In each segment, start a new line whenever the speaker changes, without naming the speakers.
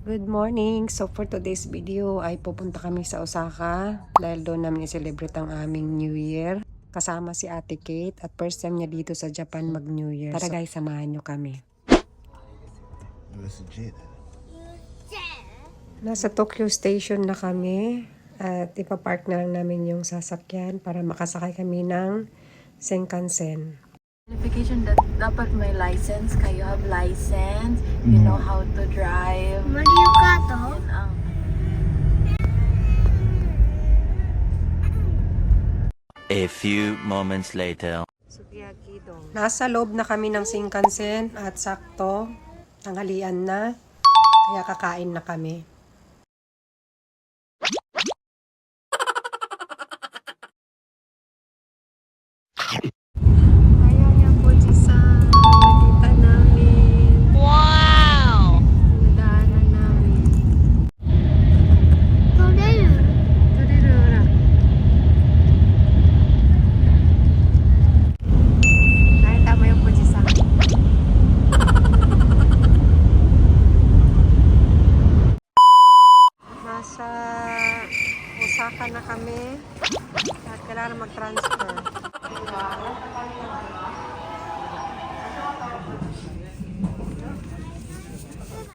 Good morning! So for today's video ay pupunta kami sa Osaka dahil doon namin i-celebrate ang aming New Year. Kasama si Ate Kate at first time niya dito sa Japan mag New Year. Tara guys, samahan niyo kami. Nasa Tokyo Station na kami at ipapark na lang namin yung sasakyan para makasakay kami ng Shinkansen.
Notification that dapat may license kayo have license, you know how to drive.
Mario Kato?
Yun ang
A few moments later.
Nasa loob na kami ng Shinkansen at sakto, tanghalian na, kaya kakain na kami. Kailangan mag-transfer.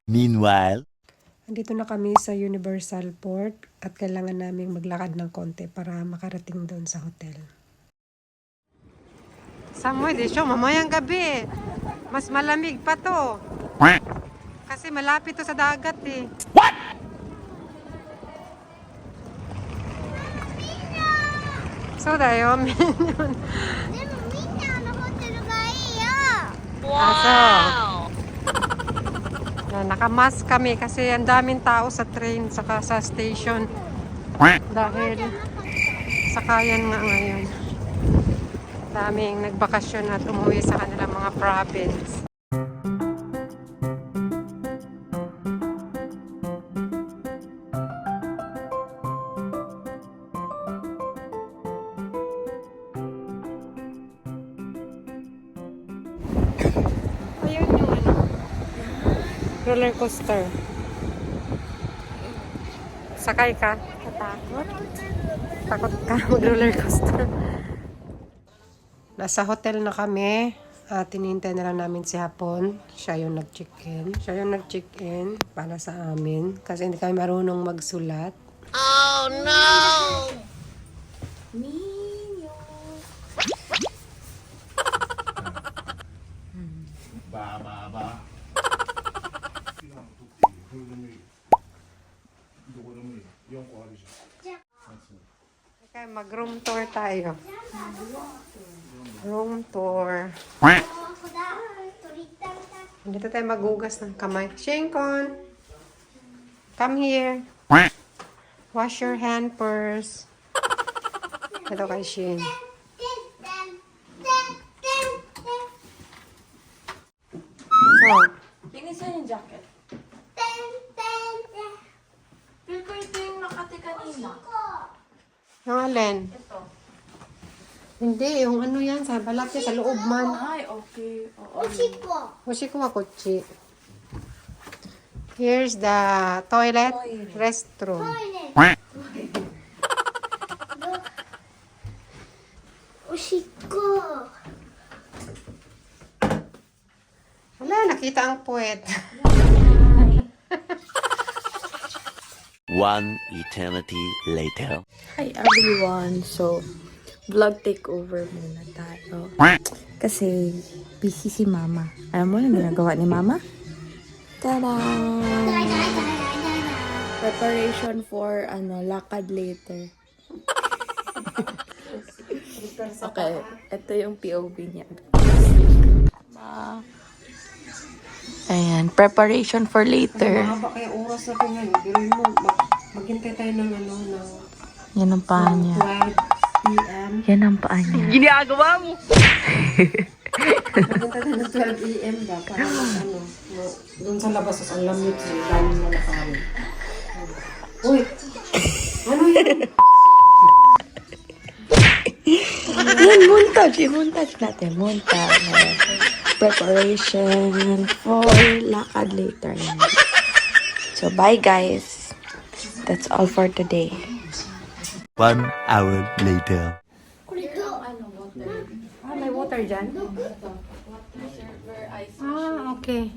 Meanwhile,
Andito na kami sa Universal Port at kailangan naming maglakad ng konti para makarating doon sa hotel. Samoy, di siya, mamayang gabi. Mas malamig pa to. Kasi malapit to sa dagat eh. What? So, dayo,
でもみんなあのホテルがいいよ
Wow! Na, nakamas kami kasi ang daming tao sa train saka sa station. Dahil sakayan nga ngayon. Daming nagbakasyon at umuwi sa kanilang mga province. Ayun yung ano, roller coaster. Sakay ka? Katakot? Takot ka mag-roller coaster. Nasa hotel na kami. At tinintay na lang namin si Hapon. Siya yung nag-check-in. Siya yung nag-check-in para sa amin. Kasi hindi kami marunong magsulat.
Ba
돌돔이 노름이
연구하리죠. Okay, mag-room tour tayo. Room tour.
Dito tayo magugas ng kamay. Shinkon! Come here. Wash your hand first. Ito kay Shin. So,
Tingnan sa yung jacket. Yung
alin?
Ito.
Hindi, yung ano yan, sa balat niya, sa loob man.
Ay, okay. Oo.
Ushiko. Ushikuwa kuchi. Here's the toilet,
Toilet. restroom. Toilet. Ushiko.
Wala, nakita ang puwet.
One eternity later.
Hi everyone! So, vlog takeover muna tayo. Kasi, busy si mama. Alam mo yung ginagawa ni mama? Tada! Preparation for, ano, lakad later. okay, ito yung POV niya. Ma. Ayan, preparation for later.
Mahaba kayo oras na ito ngayon. Pero mo, mag maghintay tayo ng ano, ng
Yan ang paa niya.
12 p.m.
Yan ang paa niya.
Maghintay tayo ng 12 a.m. ba? Para mag, ano, doon sa labas, ang lamig, so dami na nakain. Uy! Ano yan?
Yan, montage. I-montage natin. Montage. Preparation for lakad later. So, bye guys. That's all for today.
One hour later.
Ah, may water dyan? Ah, okay.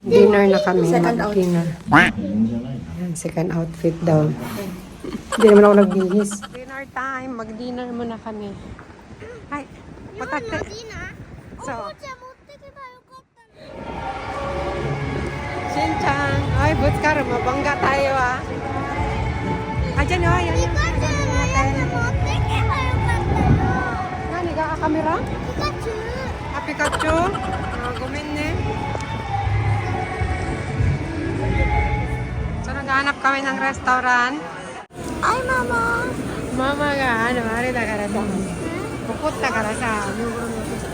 Dinner na kami.
Second
Dinner. Ayan, second outfit daw. Hindi naman ako nagbihis. Dinner time. Mag-dinner muna kami. Ay, patate. So, Shinchan. Ay, Butskar, mabangga tayo ah. Ayan o, ayan
yung sasakyan natin.
Nani kamera?
Pikachu.
Ah, Pikachu? Ah, gumin ne. So, naghahanap kami ng restaurant.
Ay, mama.
Mama ga, ano, hari da karasa. Bukot da karasa. Bukot da karasa.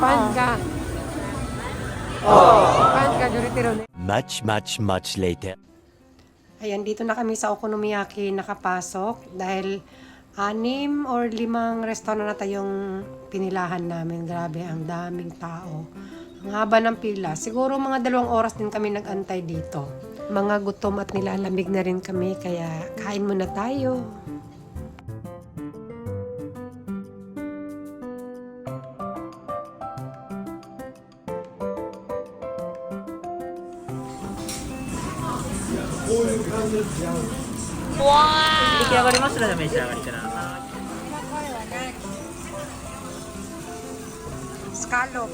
Fan ka. Oh. Fan ka, Juritero.
Much, much, much later.
Ayan, dito na kami sa Okonomiyaki nakapasok dahil anim or limang restaurant na tayong pinilahan namin. Grabe, ang daming tao. Ang haba ng pila. Siguro mga dalawang oras din kami nagantay dito. Mga gutom at nilalamig na rin kami, kaya kain muna tayo. Scallop.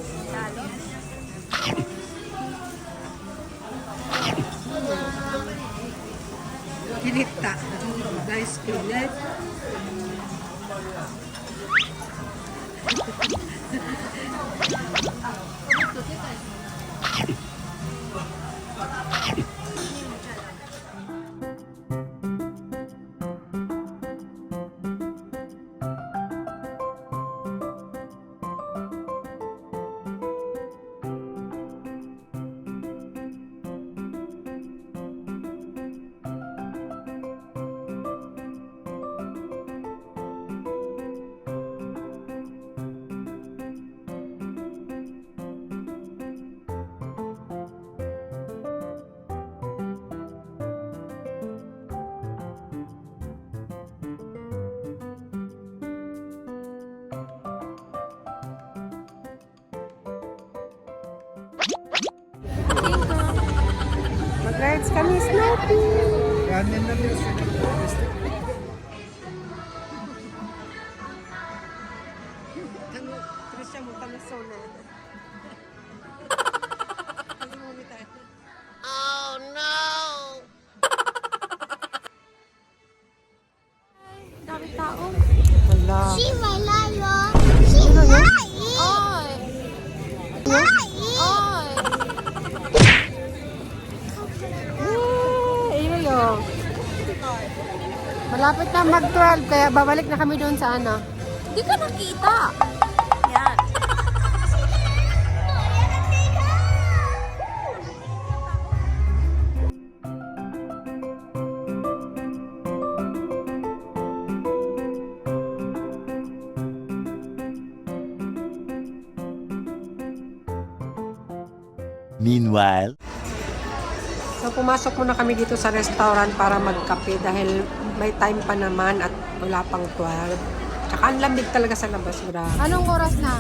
Kilita. Nice kilit. Mag-rides kami, Snoopy! Ano, kaya babalik na kami doon sa ano.
Hindi ka nakita. Yan.
Meanwhile.
So, pumasok muna kami dito sa restaurant para magkape dahil may time pa naman at wala pang 12. Tsaka ang lamig talaga sa labas. Grabe. Anong oras na?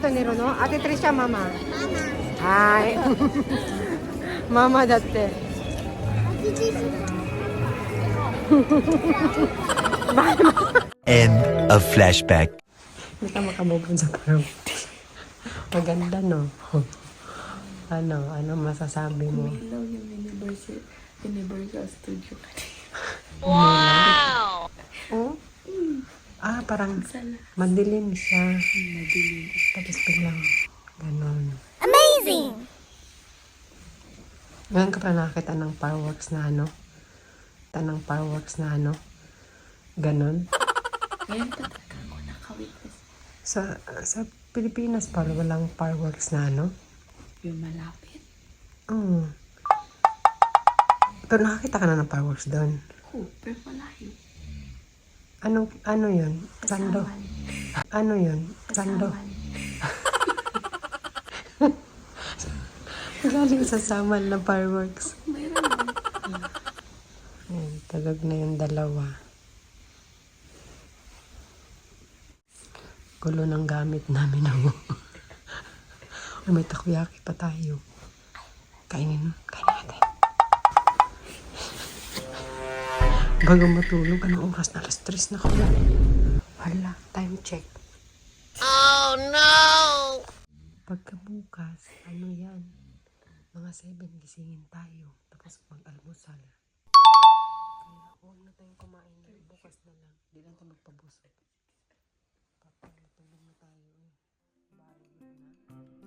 Pero ito ni Runo, Ate Tricia, mama.
Mama.
Hi. mama dati.
End of flashback.
Hindi ka makabubon sa parang. Maganda, no? ano, ano masasabi mo?
Ilaw yung Universal, Universal Studio
Oh? Ah, parang madilim siya.
Madilim.
Tapos biglang ganon.
Amazing.
Ngayon ka pa nakakita ng fireworks na ano? Kita ng fireworks na ano? Ganon.
Ngayon pa talaga ako nakawitness
Sa, sa Pilipinas pa walang fireworks na ano?
yung malapit.
Oo. Pero nakakita ka na ng fireworks doon.
Oh, pero malayo.
Ano, ano yun? Sando. Ano yun? Sando. Galing sa saman na fireworks. Ayan, tulog na yung dalawa. Gulo ng gamit namin ako. Ay, may takoyaki pa tayo. Kainin, kainin Bago matulog, ano oras na? Alas 3 na ko na. Wala, time check. Oh no! Pagkabukas, ano yan? Mga 7, gisingin tayo. Tapos mag-almusal. Kaya huwag na tayong kumain. Bukas na lang. Hindi lang tayo magpabusog. Papalutulog na tayo. Bari na.